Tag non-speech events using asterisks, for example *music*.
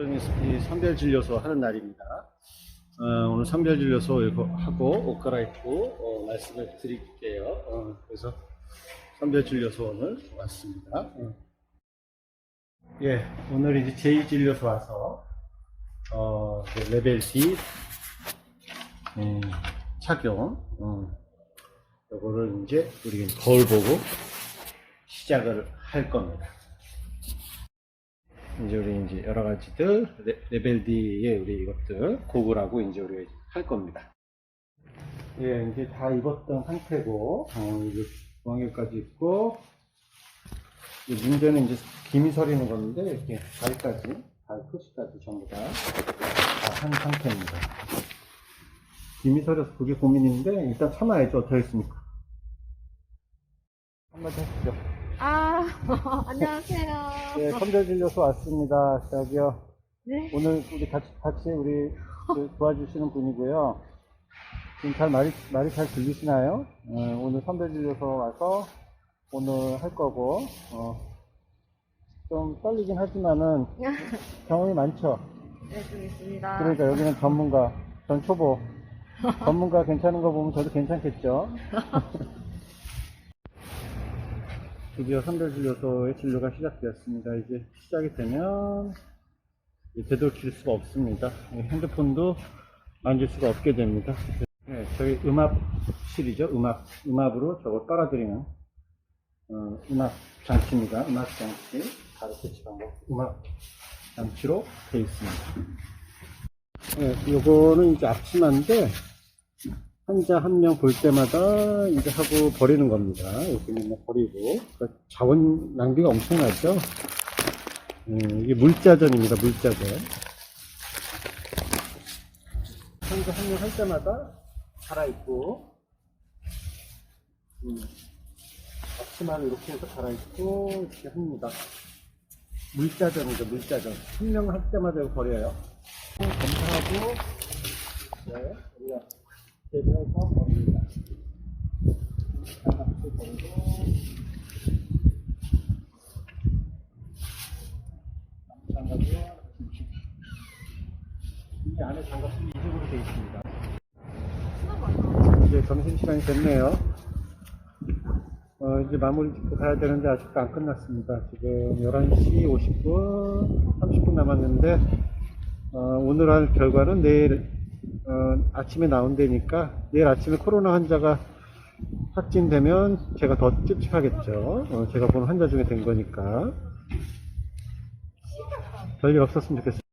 이 선별진료소 하는 날입니다. 어, 오늘 선별진료소 하고 옷 갈아입고 어, 말씀을 드릴게요. 어, 그래서 선별진료소 오늘 왔습니다. 어. 예, 오늘 이제 제2진료소 와서 어, 이제 레벨 D 음, 착용 어, 요거를 이제 우리 거울 보고 시작을 할 겁니다. 이제 우리 이제 여러 가지들 레- 레벨 D의 우리 이것들 고글하고 이제 우리 할 겁니다. 예, 이제 다 입었던 상태고 어, 이제 중앙에까지 입고 이 문제는 이제 김이 서리는 건데 이렇게 발까지 발 끝까지 전부 다 한 상태입니다. 김이 서려서 그게 고민인데 일단 참아야죠. 어떻게 했습니까? 한마디 하시죠. 아, *laughs* 안녕하세요. 예, 선별진료소 왔습니다. 저기요. 네. 오늘 우리 같이, 같이 우리 그 도와주시는 분이고요. 지금 잘 말이, 말이 잘 들리시나요? 어, 오늘 선별 진료소 와서 오늘 할 거고, 어, 좀 떨리긴 하지만은 *laughs* 경험이 많죠? 네, 좀 있습니다. 그러니까 여기는 전문가, 전 초보. 전문가 괜찮은 거 보면 저도 괜찮겠죠? *laughs* 드디어 선별진료소의 진료가 시작되었습니다. 이제 시작이 되면 되돌릴 수가 없습니다. 핸드폰도 만질 수가 없게 됩니다. 네, 저희 음압실이죠. 음압, 음압으로 저걸 빨아들이는 어, 음압 장치입니다. 음압 장치. 바로 배치한 거. 음압 장치로 되어 있습니다. 네, 요거는 이제 앞치마인데 환자 한 명 볼 때마다 이제 하고 버리는 겁니다. 이렇게 맨날 버리고 그러니까 자원 낭비가 엄청나죠. 음, 이게 물자전입니다. 물자전. 환자 한 명 할 때마다 갈아입고 음, 앞치마를 이렇게 해서 갈아입고 이렇게 합니다. 물자전이죠. 물자전. 한 명 할 때마다 버려요. 검사하고 네, 우리가 이제 점심시간이 됐네요. 어, 이제 마무리 짓고 가야 되는데 아직도 안 끝났습니다. 지금 11시 50분, 30분 남았는데, 어, 오늘 할 결과는 내일 어, 아침에 나온다니까 내일 아침에 코로나 환자가 확진되면 제가 더 찝찝하겠죠. 어, 제가 본 환자 중에 된 거니까 별일 없었으면 좋겠습니다.